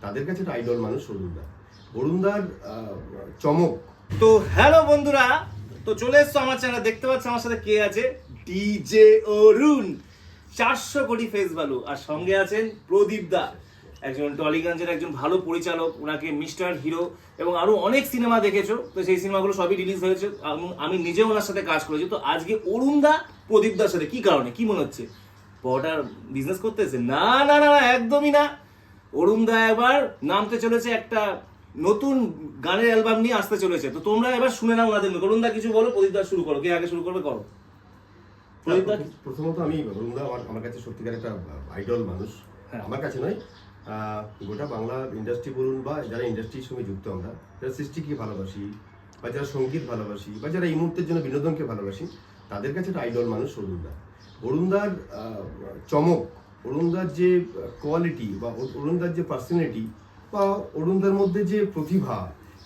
তাদের কাছে একটা আইডল মানুষ অরুণদা। অরুণদার চমক। তো হ্যালো বন্ধুরা তো চলে এসছো আমার চ্যানেল দেখতে পাচ্ছ আমার সাথে কে আছে? ডিজে অরুণ। চারশো কোটি ফেস ভ্যালু আর সঙ্গে আছেন প্রদীপ দা। একজন টলিগঞ্জের একজন ভালো পরিচালক ওনাকে মিস্টার হিরো এবং আরও অনেক সিনেমা দেখেছ। তো সেই সিনেমাগুলো সবই রিলিজ হয়েছে। আম- নিজেও ওনার সাথে কাজ করেছি। তো আজকে অরুণ দা প্রদীপ দার সাথে কি কারণে? কি মনে হচ্ছে? পটার বিজনেস করতেছে? না না না, একদমই না। অরুণ দা এবার নামতে চলেছে একটা নতুন গানের অ্যালবাম নিয়ে আসতে চলেছে। তো তোমরা এবার শুনে নাও ওনাদের মুখে। অরুণ দা কিছু বলো? প্রদীপ দা শুরু করো। কে আগে শুরু করবে? করো। প্রদীপ দা? প্রথমত আমি অরুণদা আমার আমার কাছে সত্যিকার একটা আইডল মানুষ। হ্যাঁ। আমার কাছে নয়। গোটা বাংলা ইন্ডাস্ট্রি বলুন বা যারা ইন্ডাস্ট্রির সঙ্গে যুক্ত আমরা যারা সৃষ্টিকে ভালোবাসি বা যারা সংগীত ভালোবাসি বা যারা এই মুহূর্তের জন্য বিনোদনকে ভালোবাসি তাদের কাছে একটা আইডল মানুষ অরুণদা। অরুণদার চমক অরুণদার যে কোয়ালিটি বা অরুণদার যে পার্সোনালিটি বা অরুণদার মধ্যে যে প্রতিভা,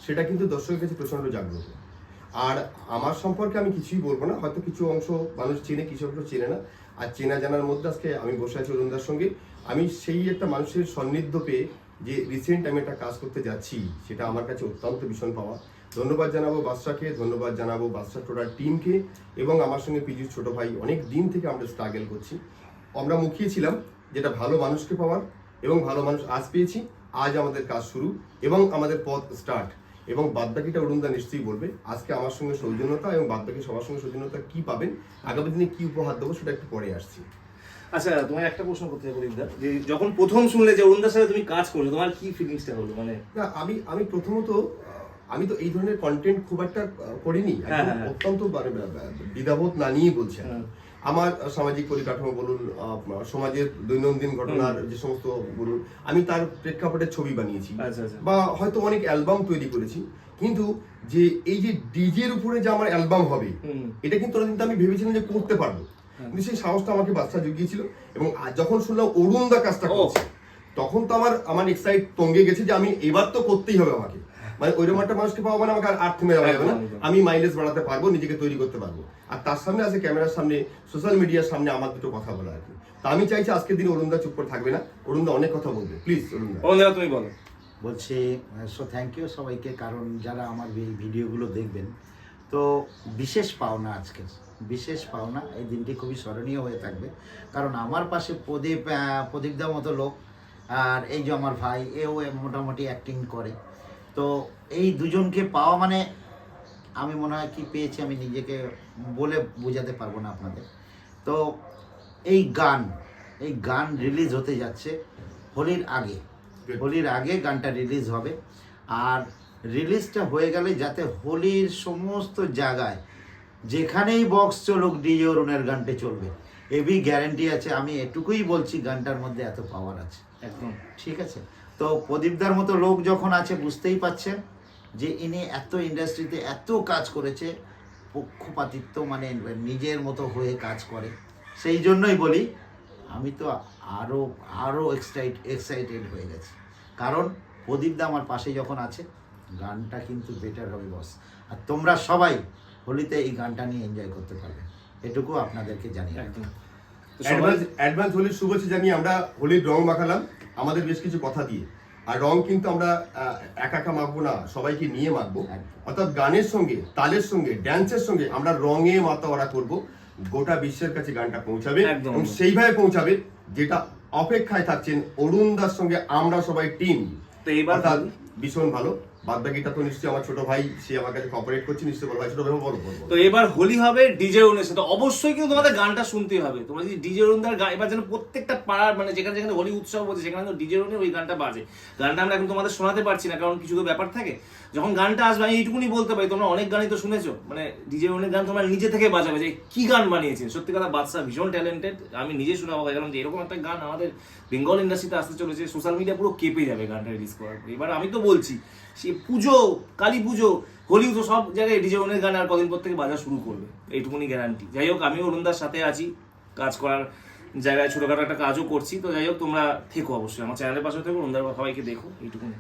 সেটা কিন্তু দর্শকের কাছে প্রচণ্ড জাগ্রত। আর আমার সম্পর্কে আমি কিছুই বলব না, হয়তো কিছু অংশ মানুষ চেনে, কিছু অংশ চেনে না। আর চেনা জানার মধ্যে আজকে আমি বসে আছি অরুণদার সঙ্গে। আমি সেই একটা মানুষের সান্নিধ্য পেয়ে যে রিসেন্ট আমি একটা কাজ করতে যাচ্ছি, সেটা আমার কাছে অত্যন্ত ভীষণ পাওয়া। ধন্যবাদ জানাব বাদশাকে, ধন্যবাদ জানাব বাদশা টোটার টিমকে এবং আমার সঙ্গে পিজুর ছোট ভাই। অনেক দিন থেকে আমরা স্ট্রাগল করছি। আমরা মুখিয়েছিলাম যেটা ভালো মানুষকে পাওয়ার এবং ভালো মানুষ আজ পেয়েছি আজ আমাদের কাজ শুরু এবং আমাদের পথ স্টার্ট এবং বাদবাকিটা অরুণদা নিশ্চয়ই বলবে আজকে আমার সঙ্গে সৌজন্যতা এবং বাদবাকি সবার সঙ্গে সৌজন্যতা কি পাবেন আগামী দিনে কি উপহার দেবো সেটা একটু পরে আসছি। আচ্ছা তোমার একটা প্রশ্ন করতে হবে প্রদীপ দা যে যখন প্রথম শুনলে যে অরুণ দার সাথে তুমি কাজ করছ তোমার কি ফিলিংসটা হলো? মানে না আমি আমি প্রথমত আমি তো এই ধরনের কন্টেন্ট খুব একটা করিনি। হ্যাঁ, হ্যাঁ। অত্যন্ত মানে, আহ, দ্বিধাবোধ না নিয়ে বলছি। আমার সামাজিক পরিকাঠামো বলুন সমাজের দৈনন্দিন ঘটনার যে সমস্ত বলুন আমি তার প্রেক্ষাপটে ছবি বানিয়েছি। আচ্ছা আচ্ছা। বা হয়তো অনেক অ্যালবাম তৈরি করেছি। কিন্তু যে এই যে ডিজের উপরে যে আমার অ্যালবাম হবে এটা কিন্তু অনেকদিন তো আমি ভেবেছিলাম যে করতে পারব। হ্যাঁ। কিন্তু সেই সাহসটা আমাকে বাচ্চা জুগিয়েছিল এবং যখন শুনলাম অরুণদা কাজটা ও। করছে তখন তো আমার আমার এক্সাইট তঙ্গে গেছে যে আমি এবার তো করতেই হবে আমাকে। মানে ওইরকম একটা মানুষকে পাওয়া মানে আমাকে আর আর থেমে যাওয়া না। আমি মাইলেজ বাড়াতে পারব নিজেকে তৈরি করতে পারব। আর তার সামনে আছে ক্যামেরার সামনে সোশ্যাল মিডিয়ার সামনে আমার দুটো কথা বলা আর কি। তা আমি চাইছি আজকের দিনে অরুণদা চুপ করে থাকবে না। অরুণদা অনেক কথা বলবে। প্লিজ অরুণদা। অরুণ দা তুমি বলো। বলছি সো থ্যাংক ইউ সবাইকে কারণ যারা আমার এই ভিডিওগুলো দেখবেন তো বিশেষ পাওনা আজকে বিশেষ পাওনা এই দিনটি খুবই স্মরণীয় হয়ে থাকবে। কারণ আমার পাশে প্রদীপ প্রদীপদার মতো লোক আর এই যে আমার ভাই এও এ মোটামুটি অ্যাক্টিং করে। তো এই দুজনকে পাওয়া মানে আমি মনে হয় কি পেয়েছি আমি নিজেকে বলে বোঝাতে পারব না আপনাদের। তো এই গান এই গান রিলিজ হতে যাচ্ছে হোলির আগে। হোলির আগে গানটা রিলিজ হবে। আর রিলিজটা হয়ে গেলে যাতে হোলির সমস্ত জায়গায় যেখানেই বক্স চলুক ডিজে অরুণের গানটা চলবে। এবি গ্যারেন্টি আছে আমি এটুকুই বলছি গানটার মধ্যে এত পাওয়ার আছে। একদম। ঠিক আছে? তো প্রদীপদার মতো লোক যখন আছে, বুঝতেই পাচ্ছেন যে ইনি এত ইন্ডাস্ট্রিতে এত কাজ করেছে, পক্ষপাতিত্ব মানে নিজের মতো হয়ে কাজ করে। সেই জন্যই বলি, আমি তো আরও আরও এক্সাইট এক্সাইটেড হয়ে গেছি। কারণ প্রদীপদা আমার পাশে যখন আছে, গানটা কিন্তু বেটার হবে বস আর তোমরা সবাই হোলিতে এই গানটা নিয়ে এনজয় করতে পারবে। এটুকু আপনাদেরকে রাখি। একদম। অ্যাডভান্স অ্যাডভান্স হোলির শুভেচ্ছা জানিয়ে আমরা হোলির রং মাখালাম। আমাদের বেশ কিছু কথা দিয়ে। আর রং কিন্তু আমরা একা একা মাখবো না সবাইকে নিয়ে মাখবো। অর্থাৎ গানের সঙ্গে তালের সঙ্গে ড্যান্সের সঙ্গে আমরা রঙে মাতাওয়ারা করব। গোটা বিশ্বের কাছে গানটা পৌঁছাবে একদম। এবং সেইভাবে পৌঁছাবে যেটা অপেক্ষায় থাকছেন অরুণদার সঙ্গে আমরা সবাই টিম। তো এবার অর্থাৎ ভীষণ ভালো। বাদ বাকিটা তো নিশ্চয়ই আমার ছোট ভাই, সে আমার কাছে কপারেট করছে, নিশ্চয়ই বলো ভাই, ছোট ভাই বলো তো এবার হোলি হবে ডিজে অরুণের সাথে অবশ্যই কিন্তু তোমাদের গানটা শুনতেই হবে। তোমরা যদি ডিজে অরুণদার গান এবার যেন প্রত্যেকটা পাড়ার মানে যেখানে যেখানে হোলি উৎসব হচ্ছে, সেখানে তো ডিজে অরুণের ওই গানটা বাজে। গানটা আমরা এখন তোমাদের শোনাতে পারছি না, কারণ কিছু তো ব্যাপার থাকে। যখন গানটা আসবে, আমি এইটুকুনি বলতে পারি, তোমরা অনেক গানই তো শুনেছো। মানে ডিজে অরুণের গান তোমরা নিজে থেকে বাজাবে যে, কি গান বানিয়েছেন? সত্যি কথা বাদশা ভীষণ ট্যালেন্টেড আমি নিজে শোনা হয়ে গেলাম যে এরকম একটা গান আমাদের বেঙ্গল ইন্ডাস্ট্রিতে আসতে চলেছে সোশ্যাল মিডিয়া পুরো কেঁপে যাবে গানটা রিলিজ করার। এবার আমি তো বলছি পুজো, কালী পুজো, হোলি তো সব জায়গায় ডিজে অরুণের গান আর কদিন পর থেকে বাজা শুরু করবে। এইটুকুনি গ্যারান্টি যাই হোক আমি অরুণদার সাথে আছি, কাজ করার জায়গায় ছোটোখাটো একটা কাজও করছি। তো যাই হোক, তোমরা থেকো অবশ্যই। আমার চ্যানেলের পাশে থেকো, অরুণদার সবাইকে দেখো, এইটুকুনি।